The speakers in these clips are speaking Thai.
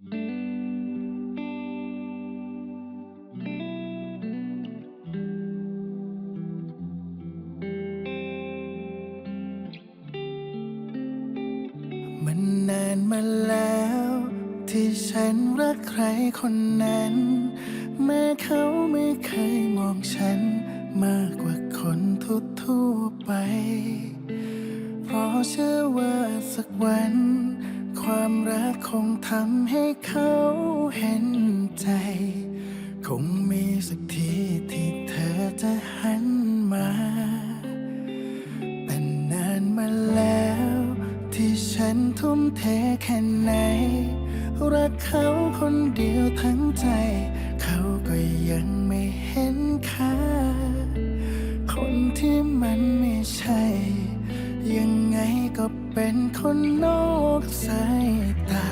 มันนานมาแล้ว ที่ฉันรักใครคนนั้น แม้เขาไม่เคยมองฉัน มากกว่าคนทั่วๆไป เพราะเชื่อว่าสักวัน ความรักคงทำให้เขาเห็นใจ คงมีสักทีที่เธอจะหันมาแต่นานมาแล้ว ที่ฉันทุ่มเทแค่ไหน รักเขาคนเดียวทั้งใจ เขาก็ยังไม่เห็นค่า คนที่มันไม่ใช่ ก็เป็นคนนอกสายตา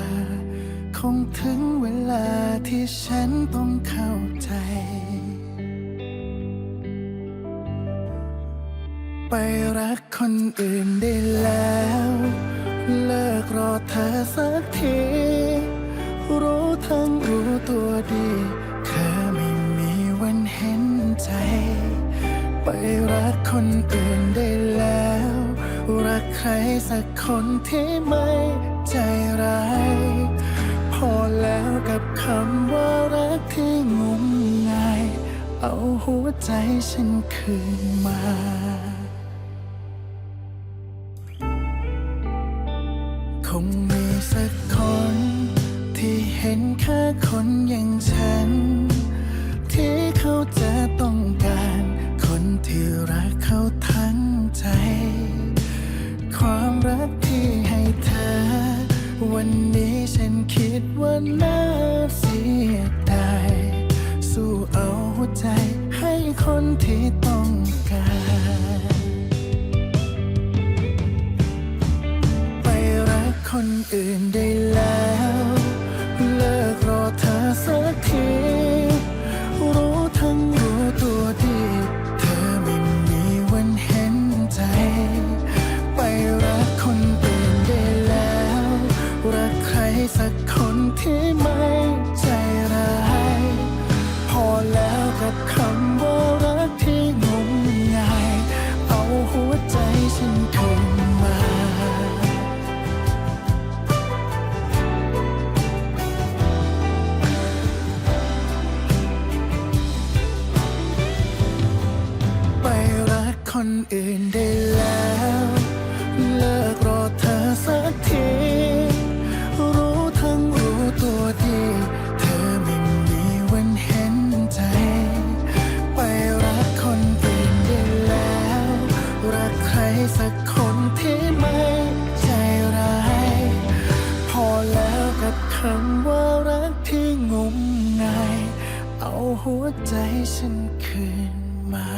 คงถึงเวลาที่ฉันต้องเข้าใจ ไปรักคนอื่นได้แล้ว เลิกรอเธอสักที รู้ทั้งรู้ตัวดีเธอไม่มีวันเห็นใจ ไปรักคนอื่น รักใครสักคนที่ไม่ใจร้าย พอแล้วกับคำว่ารักที่งมงาย เอาหัวใจฉันคืนมาคงมีสักคน ที่เห็นค่าคนอย่างฉัน ที่เขาจะต้อง ใจให้คนที่ต้องการไปรักคนอื่นได้แล้ว เลิกรอเธอสักที คนอื่นได้แล้ว เลิกรอเธอสักที รู้ทั้งรู้ตัวดี เธอไม่มีวันเห็นใจ ไปรักคนอื่นได้แล้ว รักใครสักคนที่ไม่ใจร้าย พอแล้วกับคำว่ารักที่งมงาย เอาหัวใจฉันคืนมา